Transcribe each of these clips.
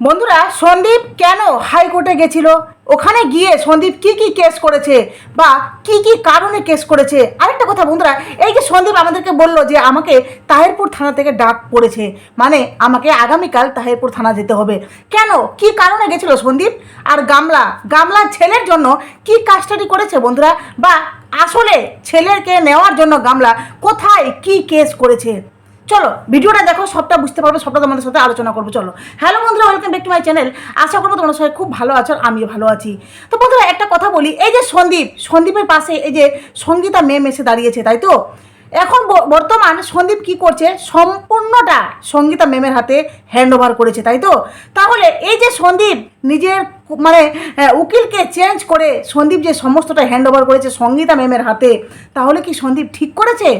বন্ধুরা, সন্দীপ কেন হাইকোর্টে গেছিল? ওখানে গিয়ে সন্দীপ কি কি কেস করেছে বা কি কি কারণে কেস করেছে? আরেকটা কথা বন্ধুরা, এই যে সন্দীপ আমাদেরকে বলল যে আমাকে তাহেরপুর থানা থেকে ডাক পড়েছে মানে আমাকে আগামীকাল তাহেরপুর থানা যেতে হবে। কেন? কি কারণে গেছিল সন্দীপ? আর গামলা, গামলার ছেলের জন্য কি কাস্টাডি করেছে বন্ধুরা? বা আসলে ছেলেকে নেওয়ার জন্য গামলা কোথায় কি কেস করেছে? চলো, ভিডিওটা দেখো, সবটা বুঝতে পারবে, সবটা তোমাদের সাথে আলোচনা করব, চলো। হ্যালো বন্ধুরা welcome back to my channel আশা করব তোমরা সবাই খুব ভালো আছো আর আমিও ভালো আছি। তো বন্ধুরা, একটা কথা বলি, এই যে সন্দীপ, সন্দীপের পাশে এই যে সঙ্গীতা মেম এসে দাঁড়িয়েছে, তাই তো? এখন বর্তমান সন্দীপ কি করছে, সম্পূর্ণটা সঙ্গীতা মেমের হাতে হ্যান্ড ওভার করেছে, তাই তো? তাহলে এই যে সন্দীপ নিজের মানে উকিলকে চেঞ্জ করে সন্দীপ যে সমস্তটা হ্যান্ড ওভার করেছে সঙ্গীতা মেমের হাতে, তাহলে কি সন্দীপ ঠিক করেছে?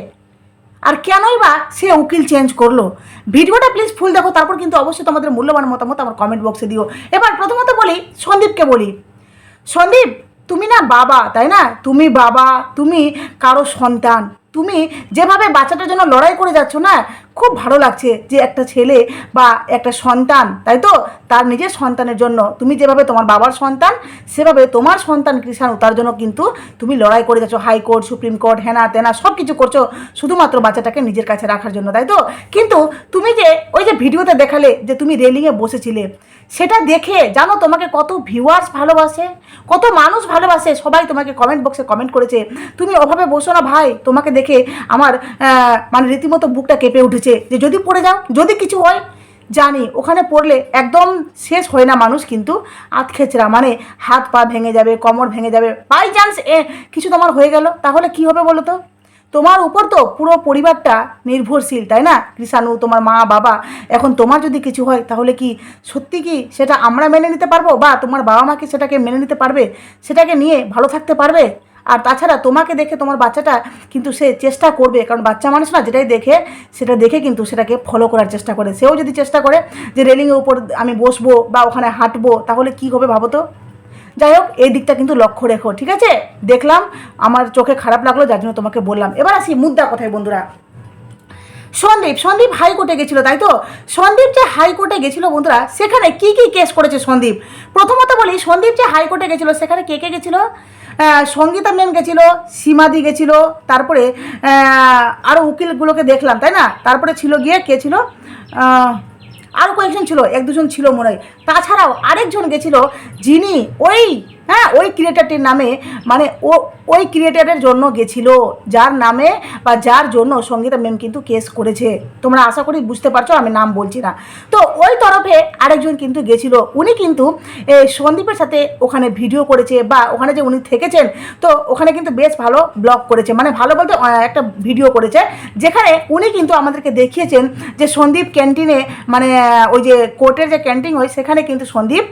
আর কেনই বা সে উকিল চেঞ্জ করল? ভিডিওটা প্লিজ ফুল দেখো, তারপর কিন্তু অবশ্যই তোমাদের মূল্যবান মতামত আমার কমেন্ট বক্সে দিও। এবার প্রথমত বলি, সন্দীপকে বলি। সন্দীপ, তুমি না বাবা, তাই না? তুমি বাবা, তুমি কারও সন্তান। তুমি যেভাবে বাচ্চাটার জন্য লড়াই করে যাচ্ছ না খুব ভালো লাগছে যে একটা ছেলে বা একটা সন্তান, তাই তো? তার নিজের সন্তানের জন্য। তুমি যেভাবে তোমার বাবার সন্তান, সেভাবে তোমার সন্তান কৃষাণু তার জন্য কিন্তু তুমি লড়াই করে যাচ্ছ। হাইকোর্ট সুপ্রিম কোর্ট, হেনা তেনা সব কিছু করছ শুধুমাত্র বাচ্চাটাকে নিজের কাছে রাখার জন্য, তাই তো? কিন্তু তুমি যে ওই যে ভিডিওতে দেখালে যে তুমি রেলিংয়ে বসেছিলে, সেটা দেখে জানো তোমাকে কত ভিউয়ার্স ভালোবাসে? কত মানুষ ভালোবাসে? সবাই তোমাকে কমেন্ট বক্সে কমেন্ট করেছে, তুমি ওভাবে বসো না ভাই, তোমাকে দেখে আমার মানে রীতিমতো বুকটা কেঁপে উঠেছে। যে যদি পড়ে যাও, যদি কিছু হয়, জানি, ওখানে পড়লে একদম শেষ হয় না মানুষ কিন্তু আতখেচড়া মানে হাত পা ভেঙে যাবে, কোমর ভেঙে যাবে। বাই চান্স এ কিছু তোমার হয়ে গেল, তাহলে কি হবে বলো তো? তোমার উপর তো পুরো পরিবারটা নির্ভরশীল, তাই না? কৃষাণু, তোমার মা, বাবা, এখন তোমার যদি কিছু হয়, তাহলে কি সত্যি কি সেটা আমরা মেনে নিতে পারব? বা তোমার বাবা মা কি সেটাকে মেনে নিতে পারবে? সেটাকে নিয়ে ভালো থাকতে পারবে? আর তাছাড়া তোমাকে দেখে তোমার বাচ্চাটা কিন্তু সে চেষ্টা করবে, কারণ বাচ্চা মানুষ না যেটাই দেখে, সেটা দেখে কিন্তু সেটাকে ফলো করার চেষ্টা করে। সেও যদি চেষ্টা করে যে রেলিংয়ের উপর আমি বসবো বা ওখানে হাঁটবো, তাহলে কি হবে ভাবো তো? যাই হোক, এই দিকটা কিন্তু লক্ষ্য রেখো, ঠিক আছে? দেখলাম, আমার চোখে খারাপ লাগল, যার জন্য তোমাকে বললাম। এবার আসি মুদ্রা কথায়, বন্ধুরা। সন্দীপ সন্দীপ হাইকোর্টে গেছিল, তাই তো? সন্দীপ যে হাইকোর্টে গেছিল, বন্ধুরা, সেখানে কি কি কেস করেছে সন্দীপ? প্রথমত বলি, সন্দীপ যে হাইকোর্টে গেছিল, সেখানে কে কে গেছিল? সঙ্গীতা ম্যাম গেছিল, সীমাদি গেছিল, তারপরে আরও উকিলগুলোকে দেখলাম, তাই না? তারপরে ছিল গিয়ে কে ছিল? আরও কয়েকজন ছিল, এক দুজন ছিল মনে হয়। তাছাড়াও আরেকজন গেছিল, যিনি ওই হ্যাঁ ওই ক্রিয়েটারটির নামে মানে ও, ওই ক্রিয়েটারের জন্য গেছিল। যার নামে বা যার জন্য সঙ্গীতা ম্যাম কিন্তু কেস করেছে। তোমরা আশা করি বুঝতে পারছ, আমি নাম বলছি না। তো ওই তরফে আরেকজন কিন্তু গেছিল। উনি কিন্তু সন্দীপের সাথে ওখানে ভিডিও করেছে বা ওখানে যে উনি থেকেছেন, তো ওখানে কিন্তু বেশ ভালো ব্লগ করেছে। মানে ভালো বলতে একটা ভিডিও করেছে। যেখানে উনি কিন্তু আমাদেরকে দেখিয়েছেন যে সন্দীপ ক্যান্টিনে মানে ওই যে কোর্টের যে ক্যান্টিন হয়, সেখানে কিন্তু সন্দীপ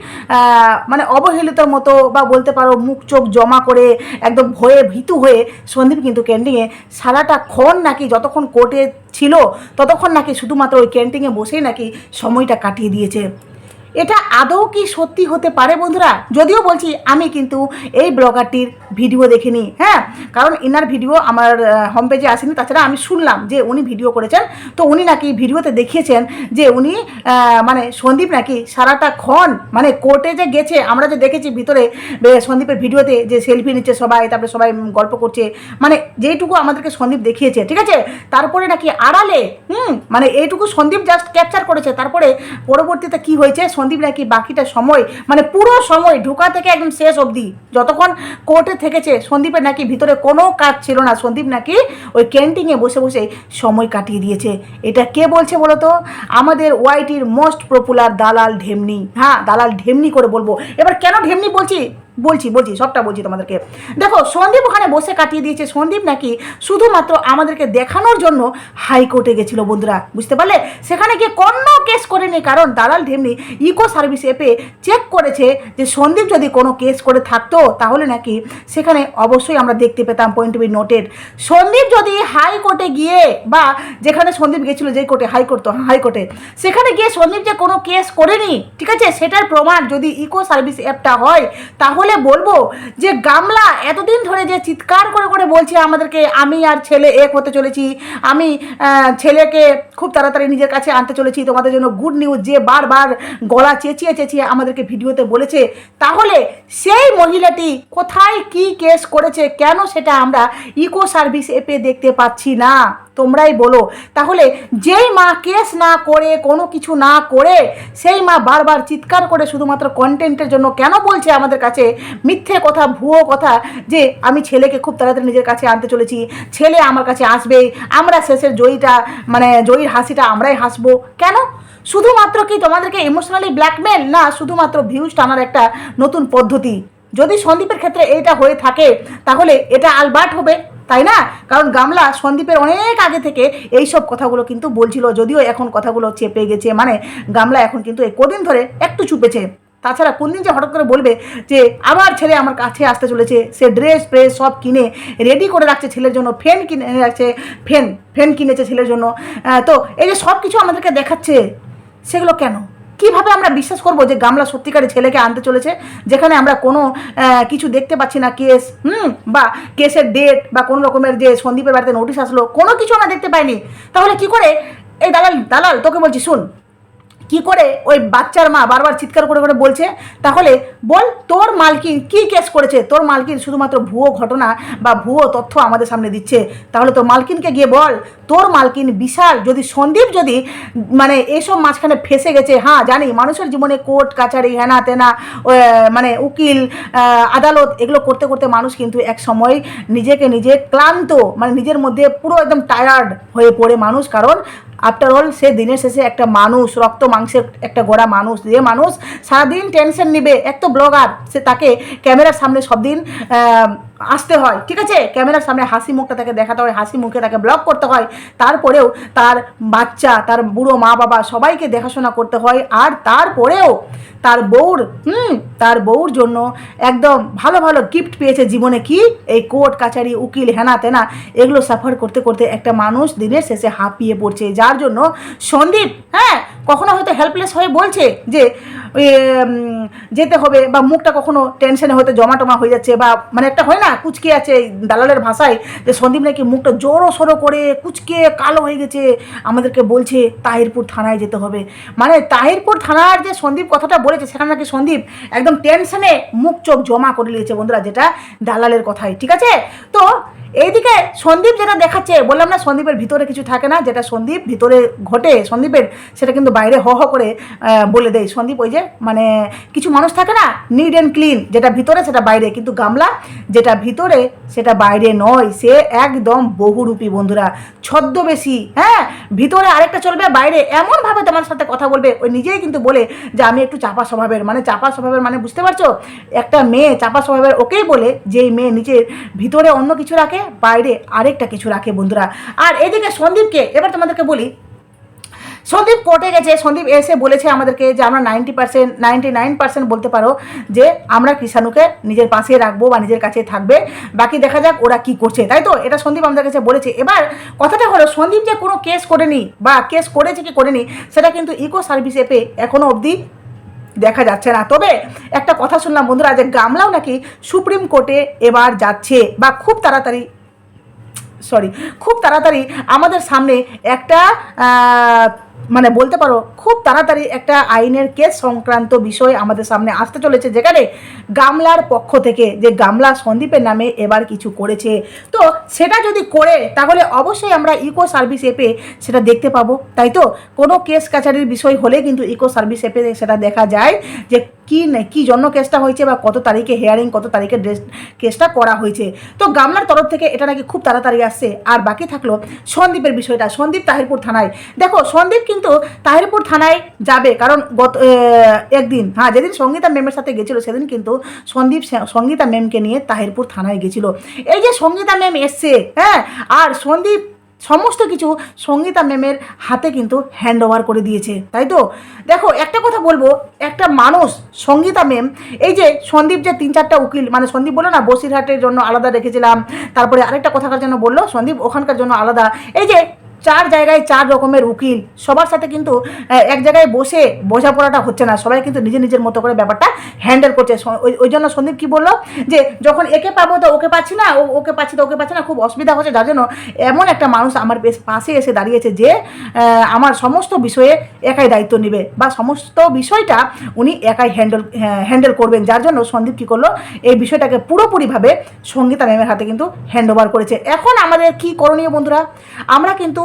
মানে অবহেলিতর মতো বা বলতে পারো মুখ চোখ জমা করে একদম ভয়ে ভীতু হয়ে সন্দীপ কিন্তু ক্যান্টিনে সারাটা ক্ষণ নাকি যতক্ষণ কোর্টে ছিল, ততক্ষণ নাকি শুধুমাত্র ওই ক্যান্টিনে বসেই নাকি সময়টা কাটিয়ে দিয়েছে। এটা আদৌ কি সত্যি হতে পারে বন্ধুরা? যদিও বলছি, আমি কিন্তু এই ব্লগারটির ভিডিও দেখিনি হ্যাঁ? কারণ ইনার ভিডিও আমার হোম পেজে আসেনি, তাছাড়া আমি শুনলাম যে উনি ভিডিও করেছেন। তো উনি নাকি ভিডিওতে দেখিয়েছেন যে উনি মানে সন্দীপ নাকি সারাটা ক্ষণ মানে কোর্টে যে গেছে, আমরা যে দেখেছি ভিতরে সন্দীপের ভিডিওতে যে সেলফি নিচ্ছে সবাই, তারপরে সবাই গল্প করছে। মানে যেইটুকু আমাদেরকে সন্দীপ দেখিয়েছে, ঠিক আছে? তারপরে নাকি আড়ালে, হুম? মানে এইটুকু সন্দীপ জাস্ট ক্যাপচার করেছে, তারপরে পরবর্তীতে কি হয়েছে সন্দীপ রায়কে বাকিটা সময় মানে পুরো সময় ঢোকা থেকে একদম শেষ অবধি। যতক্ষণ কোর্টে থেকেছে, সন্দীপের নাকি ভিতরে কোনো কাজ ছিল না। সন্দীপ নাকি ওই ক্যান্টিনে বসে বসে সময় কাটিয়ে দিয়েছে। এটা কে বলছে বলো তো আমাদের ওয়াইটির মোস্ট পপুলার দালাল ঢেমনি। হ্যাঁ দালাল ঢেমনি করে বলব। এবার কেন ঢেমনি বলছি? বলছি বলছি, সবটা বলছি তোমাদেরকে। দেখো, সন্দীপ ওখানে বসে কাটিয়ে দিয়েছে। সন্দীপ নাকি শুধুমাত্র আমাদেরকে দেখানোর জন্য হাইকোর্টে গেছিল বন্ধুরা, বুঝতে পারলে? সেখানে গিয়ে কোনো কেস করেনি, কারণ দালাল ঢেমনি ইকো সার্ভিস অ্যাপে চেক করেছে যে সন্দীপ যদি কোনো কেস করে থাকতো, তাহলে নাকি সেখানে অবশ্যই আমরা দেখতে পেতাম পয়েন্ট বি নোটেড সন্দীপ যদি হাইকোর্টে গিয়ে বা যেখানে সন্দীপ গেছিল যে কোর্টে, হাইকোর্ট তো, হাইকোর্টে, সেখানে গিয়ে সন্দীপ যে কোনো কেস করেনি, ঠিক আছে? সেটার প্রমাণ যদি ইকো সার্ভিস অ্যাপটা হয়, তাহলে তাহলে বলব যে গামলা এতদিন ধরে যে চিৎকার করে করে বলছে আমাদেরকে, আমি আর ছেলে এক হতে চলেছি, আমি ছেলেকে খুব তাড়াতাড়ি নিজের কাছে আনতে চলেছি, তোমাদের জন্য গুড নিউজ যে বারবার গলা চেঁচিয়ে চেঁচিয়ে আমাদেরকে ভিডিওতে বলেছে, তাহলে সেই মহিলাটি কোথায় কি কেস করেছে, কেন সেটা আমরা ইকো সার্ভিস এপে দেখতে পাচ্ছি না? তোমরাই বলো। তাহলে যেই মা কেস না করে, কোনো কিছু না করে, সেই মা বারবার চিৎকার করে শুধুমাত্র কন্টেন্টের জন্য কেন বলছে আমাদের কাছে? মিথ্যে কথা, ভুয়ো কথা, যে আমি ছেলেকে খুব তাড়াতাড়ি নিজের কাছে আনতে চলেছি, ছেলে আমার কাছে আসবেই, আমরা শেষের জয়ীটা মানে জয়ীর হাসিটা আমরাই হাসবো। কেন? শুধুমাত্র কি তোমাদেরকে ইমোশনালি ব্ল্যাকমেল না শুধুমাত্র ভিউজ টানার একটা নতুন পদ্ধতি? যদি সন্দীপের ক্ষেত্রে এইটা হয়ে থাকে, তাহলে এটা আলবার্ট হবে। তাই না? কারণ গামলা সন্দীপের অনেক আগে থেকে এই সব কথাগুলো কিন্তু বলছিল, যদিও এখন কথাগুলো চেপে গেছে। মানে গামলা এখন কিন্তু কদিন ধরে একটু চুপেছে। তাছাড়া কোন দিন যে হঠাৎ করে বলবে যে, আবার ছেলে আমার কাছে আসতে চলেছে, সে ড্রেস ফ্রেস সব কিনে রেডি করে রাখছে ছেলের জন্য, ফ্যান কিনে রাখছে, ফ্যান ফ্যান কিনেছে ছেলের জন্য। তো এই যে সব কিছু আমাদেরকে দেখাচ্ছে, সেগুলো কেন? কীভাবে আমরা বিশ্বাস করব যে গামলা সত্যিকারে ছেলেকে আনতে চলেছে? যেখানে আমরা কোনো কিছু দেখতে পাচ্ছি না, কেস, হুম, বা কেসের ডেট বা কোনো রকমের যে সন্দীপের বাড়িতে নোটিশ আসলো, কোনো কিছু আমরা দেখতে পাইনি। তাহলে কি করে? এই দালাল দালাল, তোকে বলছি, শুন কি করে ওই বাচ্চার মা বারবার চিৎকার করে করে বলছে? তাহলে বল তোর মালকিন কি কেস করেছে? তোর মালকিন শুধুমাত্র ভুয়ো ঘটনা বা ভুয়ো তথ্য আমাদের সামনে দিচ্ছে। তাহলে তোর মালকিনকে গিয়ে বল, তোর মালকিন বিশাল, যদি সন্দীপ যদি মানে এইসব মাঝখানে ফেসে গেছে হ্যাঁ জানি, মানুষের জীবনে কোর্ট কাছারি হেনা তেনা মানে উকিল আদালত, এগুলো করতে করতে মানুষ কিন্তু এক সময় নিজেকে নিজে ক্লান্ত মানে নিজের মধ্যে পুরো একদম টায়ার্ড হয়ে পড়ে মানুষ। কারণ আফটার অল সে দিনের শেষে একটা মানুষ, রক্ত, মাংসের একটা গোড়া মানুষ, যে মানুষ সারাদিন টেনশন নিবে। এক তো ব্লগার সে তাকে ক্যামেরার সামনে সব দিন আসতে হয়, ঠিক আছে? ক্যামেরার সামনে হাসি মুখটা তাকে দেখাতে হয়, হাসি মুখে তাকে ব্লগ করতে হয়। তারপরেও তার বাচ্চা, তার বুড়ো মা বাবা সবাইকে দেখাশোনা করতে হয় আর তারপরেও তার বউর, হুম, তার বউর জন্য একদম ভালো ভালো গিফট পেয়েছে জীবনে কি? এই কোর্ট কাছারি উকিল, হেনা তেনা, এগুলো সাফার করতে করতে একটা মানুষ দিনের শেষে হাঁপিয়ে পড়ছে। যার জন্য সন্দীপ হ্যাঁ কখনো হয়তো হেল্পলেস হয়ে বলছে যে যেতে হবে বা মুখটা কখনো টেনশনে হয়তো জমা টমা হয়ে যাচ্ছে বা মানে একটা হয় না, কুচকে আছে দালালের ভাষায় যে সন্দীপ নাকি মুখটা জোরো সরো করে কুচকে কালো হয়ে গেছে। আমাদেরকে বলছে, তাহিরপুর থানায় যেতে হবে। মানে তাহিরপুর থানার যে সন্দীপ কথাটা বলেছে, সেখানে নাকি সন্দীপ একদম টেনশনে মুখ চোখ জমা করে নিয়েছে বন্ধুরা, যেটা দালালের কথাই, ঠিক আছে? তো এইদিকে সন্দীপ যেটা দেখাচ্ছে, বললাম না সন্দীপের ভিতরে কিছু থাকে না, যেটা সন্দীপ ভিতরে ঘটে, সন্দীপের সেটা কিন্তু বাইরে হ হ করে বলে দেয়। সন্দীপ ওই যে মানে কিছু মানুষ থাকে না নিড অ্যান্ড ক্লিন যেটা ভিতরে সেটা বাইরে, কিন্তু গামলা যেটা ভিতরে সেটা বাইরে নয়। সে একদম বহুরূপী বন্ধুরা, ছদ্মবেশী হ্যাঁ? ভিতরে আরেকটা চলবে, বাইরে এমনভাবে তোমার সাথে কথা বলবে, ওই নিজেই কিন্তু বলে যে আমি একটু চাপা স্বভাবের মানে চাপা স্বভাবের মানে বুঝতে পারছ? একটা মেয়ে চাপা স্বভাবের ওকেই বলে যে মেয়ে নিজের ভিতরে অন্য কিছু বাইরে আরেকটা কিছু রাখে বন্ধুরা। আর এদিকে সন্দীপকে, এবার তোমাদেরকে বলি, সন্দীপ কোর্টে গেছে, সন্দীপ এসে বলেছে আমাদেরকে যে আমরা ninety percent ninety nine percent বলতে পারো যে আমরা কৃষাণুকে নিজের পাশে রাখব বা নিজের কাছে থাকবে। বাকি দেখা যাক ওরা কি করছে, তাই তো? এটা সন্দীপ আমাদের কাছে বলেছে। এবার কথাটা হলো, সন্দীপ যে কোনো কেস করেনি বা কেস করেছে কি করেনি, সেটা কিন্তু ইকো সার্ভিস অ্যাপে এখনও অবধি দেখা যাচ্ছে না। তবে একটা কথা শুনলাম বন্ধুরা যে গামলাও নাকি সুপ্রিম কোর্টে এবার যাচ্ছে বা খুব তাড়াতাড়ি সরি খুব তাড়াতাড়ি আমাদের সামনে একটা মানে বলতে পারো, খুব তাড়াতাড়ি একটা আইনের কেস সংক্রান্ত বিষয় আমাদের সামনে আসতে চলেছে, যেখানে গামলার পক্ষ থেকে যে গামলা সন্দীপের নামে এবার কিছু করেছে। তো সেটা যদি করে, তাহলে অবশ্যই আমরা ইকো সার্ভিস অ্যাপে সেটা দেখতে পাবো, তাই তো? কোনো কেস কাছারির বিষয় হলে কিন্তু ইকো সার্ভিস অ্যাপে সেটা দেখা যায় যে কি কি জন্য কেসটা হয়েছে বা কত তারিখে হেয়ারিং কত তারিখে ড্রেস কেসটা করা হয়েছে। তো গামলার তরফ থেকে এটা নাকি খুব তাড়াতাড়ি আসছে। আর বাকি থাকল সন্দীপের বিষয়টা, সন্দীপ তাহিরপুর থানায়। দেখো, সন্দীপ কিন্তু তাহিরপুর থানায় যাবে। কারণ গত একদিন হ্যাঁ যেদিন সঙ্গীতা ম্যামের সাথে গেছিল, সেদিন কিন্তু সন্দীপ সঙ্গীতা ম্যামকে নিয়ে তাহিরপুর থানায় গেছিল। এই যে সঙ্গীতা ম্যাম এসছে হ্যাঁ আর সন্দীপ সমস্ত কিছু সঙ্গীতা ম্যামের হাতে কিন্তু হ্যান্ড ওভার করে দিয়েছে, তাই তো? দেখো, একটা কথা বলব, একটা মানুষ, সঙ্গীতা ম্যাম, এই যে সন্দীপ যে তিন চারটা উকিল মানে সন্দীপ বলল না, বসিরহাটের জন্য আলাদা রেখেছিলাম, তারপরে আরেকটা কথাকার জন্য বলল, সন্দীপ ওখানকার জন্য আলাদা, এই যে চার জায়গায় চার রকমের উকিল। সবার সাথে কিন্তু এক জায়গায় বসে বোঝাপড়াটা হচ্ছে না। সবাই কিন্তু নিজের নিজের মতো করে ব্যাপারটা হ্যান্ডেল করছে। ওই জন্য সন্দীপ কি বলল? যে যখন একে পাবো তো ওকে পাচ্ছি না ওকে পাচ্ছি তো ওকে পাচ্ছি না, খুব অসুবিধা হচ্ছে। যার জন্য এমন একটা মানুষ আমার বেশ পাশে এসে দাঁড়িয়েছে যে আমার সমস্ত বিষয়ে একাই দায়িত্ব নেবে বা সমস্ত বিষয়টা উনি একাই হ্যান্ডেল হ্যান্ডেল করবেন। যার জন্য সন্দীপ কী করল? এই বিষয়টাকে পুরোপুরিভাবে সঙ্গীতা ম্যামের হাতে কিন্তু হ্যান্ড ওভার করেছে। এখন আমাদের কি করণীয় বন্ধুরা? আমরা কিন্তু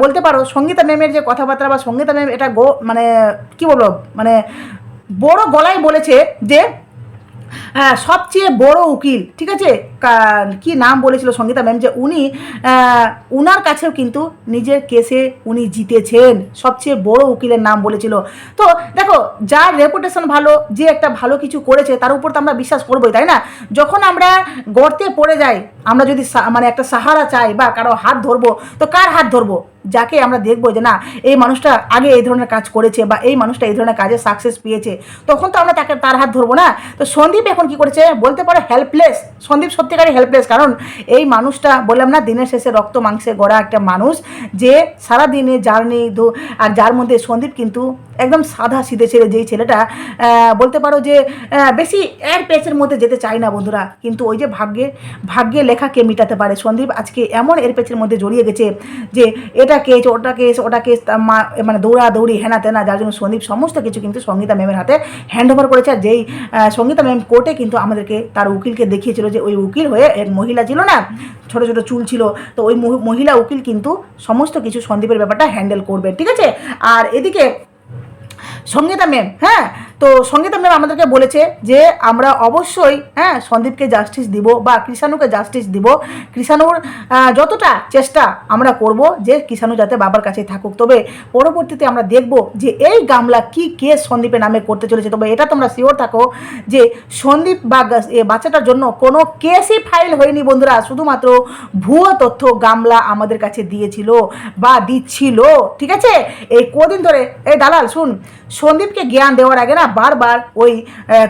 বলতে পারো সঙ্গীতা ম্যামের যে কথাবার্তা বা সঙ্গীতা ম্যাম এটা গো মানে কী বলব মানে বড় গলায় বলেছে যে হ্যাঁ সবচেয়ে বড় উকিল, ঠিক আছে? কি নাম বলেছিল সঙ্গীতা ম্যাম যে উনি উনার কাছেও কিন্তু নিজের কেসে উনি জিতেছেন। সবচেয়ে বড় উকিলের নাম বলেছিল। তো দেখো, যার রেপুটেশন ভালো, যে একটা ভালো কিছু করেছে, তার উপর তো আমরা বিশ্বাস করবোই, তাই না? যখন আমরা গর্তে পড়ে যাই, আমরা যদি মানে একটা সাহারা চাই বা কারও হাত ধরবো, তো কার হাত ধরবো? যাকে আমরা দেখব যে না, এই মানুষটা আগে এই ধরনের কাজ করেছে বা এই মানুষটা এই ধরনের কাজে সাকসেস পেয়েছে, তখন তো আমরা তাকে তার হাত ধরবো না। তো সন্দীপ এখন কি করেছে বলতে পারো হেল্পলেস সন্দীপ সত্যিকারই হেল্পলেস কারণ এই মানুষটা বললাম না, দিনের শেষে রক্ত মাংসে গড়া একটা মানুষ যে সারা দিনে জার্নি আর যার মধ্যে সন্দীপ কিন্তু একদম সাদা সিধে ছেলে, যেই ছেলেটা বলতে পারো যে বেশি এর পেচের মধ্যে যেতে চায় না বন্ধুরা। কিন্তু ওই যে ভাগ্যে ভাগ্যে লেখা কে মিটাতে পারে? সন্দীপ আজকে এমন এর পেচের মধ্যে জড়িয়ে গেছে যে, এটা কেস ওটা কেস ওটা কেস মা- মানে দৌড়া দৌড়ি হেনা তেনা যার জন্য সন্দীপ, সমস্ত কিছু কিন্তু সঙ্গীতা ম্যামের হাতে হ্যান্ড ওভার করেছে। আর যেই সঙ্গীতা ম্যাম কোর্টে কিন্তু আমাদেরকে, তার উকিলকে দেখিয়েছিল যে ওই উকিল হয়ে এক মহিলা ছিল না, ছোট ছোট চুল ছিল, তো ওই মহিলা উকিল কিন্তু সমস্ত কিছু সন্দীপের ব্যাপারটা হ্যান্ডেল করবে, ঠিক আছে? আর এদিকে সঙ্গীতা ম্যাম হ্যাঁ তো সঙ্গীতা ম্যাম আমাদেরকে বলেছে যে আমরা অবশ্যই হ্যাঁ সন্দীপকে জাস্টিস দিব বা কৃষাণুকে জাস্টিস দিব। কৃষাণুর যতটা চেষ্টা আমরা করব যে কৃষাণু যাতে বাবার কাছে থাকুক। তবে পরবর্তীতে আমরা দেখব যে এই গামলা কি কেস সন্দীপের নামে করতে চলেছে। তবে এটা তোমরা শিওর থাকো যে সন্দীপ বা বাচ্চাটার জন্য কোনো কেসই ফাইল হয়নি বন্ধুরা। শুধুমাত্র ভুয়ো তথ্য গামলা আমাদের কাছে দিয়েছিল বা দিচ্ছিল। ঠিক আছে? এই কদিন ধরে, এই দালাল, শুন, সন্দীপকে জ্ঞান দেওয়ার আগে না বারবার ওই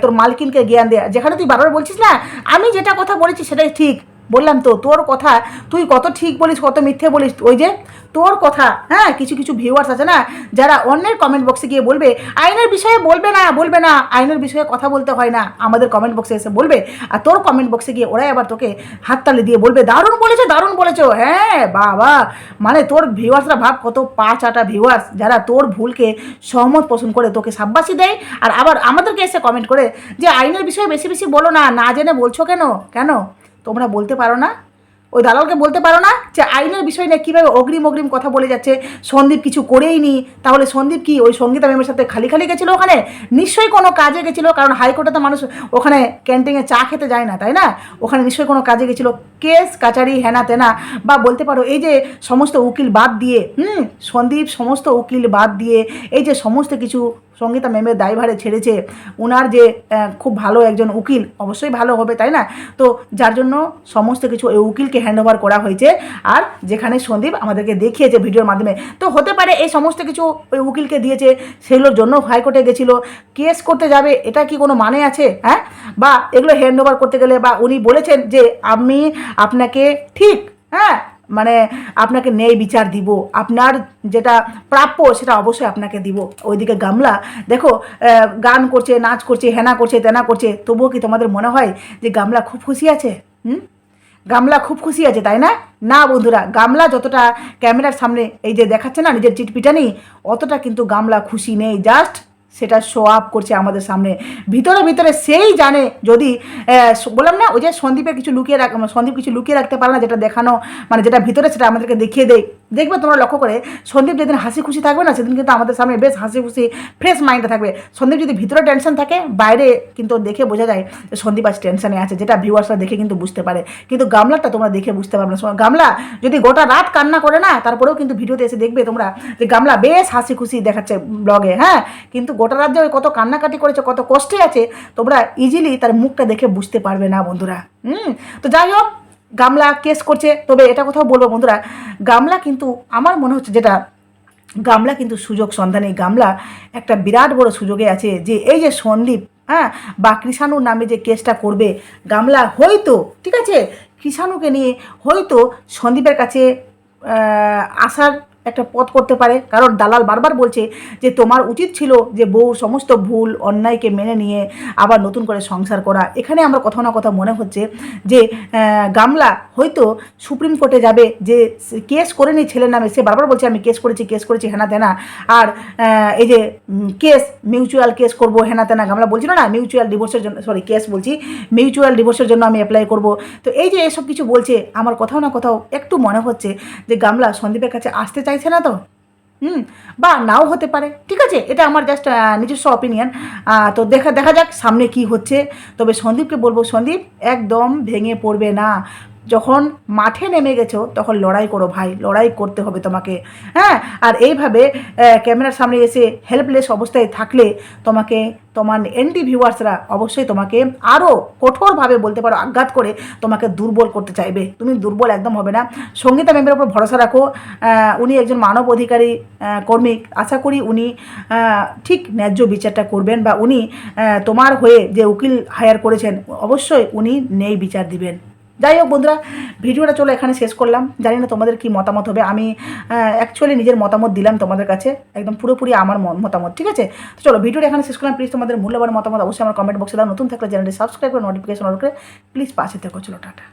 তোর মালকিনকে জ্ঞান দেয়া। যেখানে তুই বারবার বলছিস না, আমি যেটা কথা বলেছি সেটাই ঠিক। বললাম তো, তোর কথা, তুই কত ঠিক বলিস, কত মিথ্যে বলিস, ওই যে তোর কথা হ্যাঁ কিছু কিছু ভিউয়ার্স আছে না, যারা অন্যের কমেন্ট বক্সে গিয়ে বলবে, আইনের বিষয়ে বলবে না বলবে না, আইনের বিষয়ে কথা বলতে হয় না, আমাদের কমেন্ট বক্সে এসে বলবে, আর তোর কমেন্ট বক্সে গিয়ে ওরাই আবার তোকে হাততালি দিয়ে বলবে, দারুণ বলেছ দারুণ বলেছ হ্যাঁ বাবা মানে তোর ভিউয়ার্সরা ভাব কত পাঁচ আটা ভিউয়ার্স যারা তোর ভুলকে সহমত পোষণ করে তোকে সাব্বাসি দেয়, আর আবার আমাদেরকে এসে কমেন্ট করে যে, আইনের বিষয়ে বেশি বেশি বলো না না জেনে বলছো কেন কেন? তোমরা বলতে পারো না? ওই দালালকে বলতে পারো না যে আইনের বিষয় নিয়ে কীভাবে অগ্রিম অগ্রিম কথা বলে যাচ্ছে? সন্দীপ কিছু করেই নি। তাহলে সন্দীপ কি ওই সঙ্গীতা ম্যামের সাথে খালি খালি গেছিল ওখানে? নিশ্চয়ই কোনো কাজে গেছিল, কারণ হাইকোর্টে তো মানুষ ওখানে ক্যান্টিনে চা খেতে যায় না, তাই না? ওখানে নিশ্চয়ই কোনো কাজে গেছিল। কেস, কাচারি, হেনা তেনা বা বলতে পারো এই যে সমস্ত উকিল বাদ দিয়ে, হুম? সন্দীপ সমস্ত উকিল বাদ দিয়ে এই যে সমস্ত কিছু সঙ্গীতা ম্যামের দায়ভারে ছেড়েছে ওনার যে খুব ভালো একজন উকিল, অবশ্যই ভালো হবে, তাই না? তো যার জন্য সমস্ত কিছু ওই উকিলকে হ্যান্ড ওভার করা হয়েছে, আর যেখানে সন্দীপ আমাদেরকে দেখিয়েছে ভিডিওর মাধ্যমে। তো হতে পারে এই সমস্ত কিছু ওই উকিলকে দিয়েছে, সেগুলোর জন্য হাইকোর্টে গেছিল, কেস করতে যাবে, এটা কি কোনো মানে আছে হ্যাঁ? বা এগুলো হ্যান্ড ওভার করতে গেলে বা উনি বলেছেন যে, আমি আপনাকে ঠিক হ্যাঁ মানে আপনাকে ন্যায় বিচার দিব, আপনার যেটা প্রাপ্য সেটা অবশ্যই আপনাকে দিব। ওইদিকে গামলা, দেখো গান করছে, নাচ করছে, হেনা করছে, তেনা করছে, তবুও কি তোমাদের মনে হয় যে গামলা খুব খুশি আছে? হুম? গামলা খুব খুশি আছে, তাই না? না বন্ধুরা, গামলা যতটা ক্যামেরার সামনে এই যে দেখাচ্ছে না, নিজের চিটপিটানি, অতটা কিন্তু গামলা খুশি নেই, জাস্ট সেটা শো আপ করছে আমাদের সামনে। ভিতরে ভিতরে সেই জানে যদি বললাম না, ওই যে সন্দীপের কিছু লুকিয়ে রাখ, সন্দীপ কিছু লুকিয়ে রাখতে পারে না, যেটা দেখানো মানে যেটা ভিতরে সেটা আমাদেরকে দেখিয়ে দেয়। দেখবে তোমরা লক্ষ্য করে, সন্দীপ যেদিন হাসি খুশি থাকবে না, সেদিন কিন্তু আমাদের সামনে বেশ হাসি খুশি ফ্রেশ মাইন্ডে থাকবে। সন্দীপ যদি ভিতরে টেনশন থাকে, বাইরে কিন্তু দেখে বোঝা যায় যে সন্দীপ আজ টেনশনে আছে, যেটা ভিউয়ার্সরা দেখে কিন্তু বুঝতে পারে। কিন্তু গামলাটা তোমরা দেখে বুঝতে পারবে না। গামলা যদি গোটা রাত কান্না করে না, তারপরেও কিন্তু ভিডিওতে এসে দেখবে তোমরা যে গামলা বেশ হাসি খুশি দেখাচ্ছে ব্লগে হ্যাঁ? কিন্তু গোটা রাত যে কত কান্নাকাটি করেছে, কত কষ্টে আছে, তোমরা ইজিলি তার মুখটা দেখে বুঝতে পারবে না বন্ধুরা। হুম? তো যাই হোক গামলা কেস করছে। তবে এটা কোথাও বলব বন্ধুরা, গামলা কিন্তু আমার মনে হচ্ছে যেটা, গামলা কিন্তু সুযোগ সন্ধানে। গামলা একটা বিরাট বড় সুযোগে আছে যে এই যে সন্দীপ হ্যাঁ বা কৃষাণুর নামে যে কেসটা করবে, গামলা হয়তো, ঠিক আছে? কৃষাণুকে নিয়ে হয়তো সন্দীপের কাছে আসার একটা পথ করতে পারে। কারণ দালাল বারবার বলছে যে, তোমার উচিত ছিল যে, বউ সমস্ত ভুল, অন্যায়কে মেনে নিয়ে আবার নতুন করে সংসার করা। এখানে আমার কোথাও না কোথাও মনে হচ্ছে যে গামলা হয়তো সুপ্রিম কোর্টে যাবে যে কেস করে নি ছেলের নামে, সে বারবার বলছে, আমি কেস করেছি কেস করেছি, হেনা তেনা। আর এই যে কেস, মিউচুয়াল কেস করব, হেনা তেনা, গামলা বলছিল না, মিউচুয়াল ডিভোর্সের জন্য, সরি, কেস বলছি, মিউচুয়াল ডিভোর্সের জন্য আমি অ্যাপ্লাই করব। তো এই যে এসব কিছু বলছে, আমার কোথাও না কোথাও একটু মনে হচ্ছে যে, গামলা সন্দীপের কাছে আসতে চাইছে না তো? হুম, বা নাও হতে পারে। ঠিক আছে, এটা আমার জাস্ট নিজস্ব অপিনিয়ন তো দেখা দেখা যাক সামনে কি হচ্ছে। তবে সন্দীপকে বলব, সন্দীপ একদম ভেঙে পড়বে না। যখন মাঠে নেমে গেছো, তখন লড়াই করো ভাই, লড়াই করতে হবে তোমাকে। হ্যাঁ? আর এইভাবে ক্যামেরার সামনে এসে হেল্পলেস অবস্থায় থাকলে তোমাকে, তোমার এন্টি ভিউয়ার্সরা অবশ্যই তোমাকে আরও কঠোরভাবে বলতে পারো, আঘাত করে তোমাকে দুর্বল করতে চাইবে। তুমি দুর্বল একদম হবে না। সঙ্গীতা ম্যামের উপর ভরসা রাখো। উনি একজন মানব অধিকারী কর্মী। আশা করি উনি ঠিক ন্যায্য বিচারটা করবেন বা উনি তোমার হয়ে যে উকিল হায়ার করেছেন, অবশ্যই উনি নেই বিচার দিবেন। যাই হোক বন্ধুরা, ভিডিওটা চলো এখানে শেষ করলাম। জানি না তোমাদের কি মতামত হবে। আমি অ্যাকচুয়ালি নিজের মতামত দিলাম তোমাদের কাছে। একদম পুরোপুরি আমার মতামত, ঠিক আছে? তো চলো, ভিডিওটা এখানে শেষ করলাম। প্লিজ তোমাদের মূল্যবান মতামত অবশ্যই আমার কমেন্ট বক্সে দাও। নতুন থাকলে চ্যানেলটি সাবস্ক্রাইব করে নোটিফিকেশন অন করে প্লিজ পাশে থেকো। চলো, টাটা।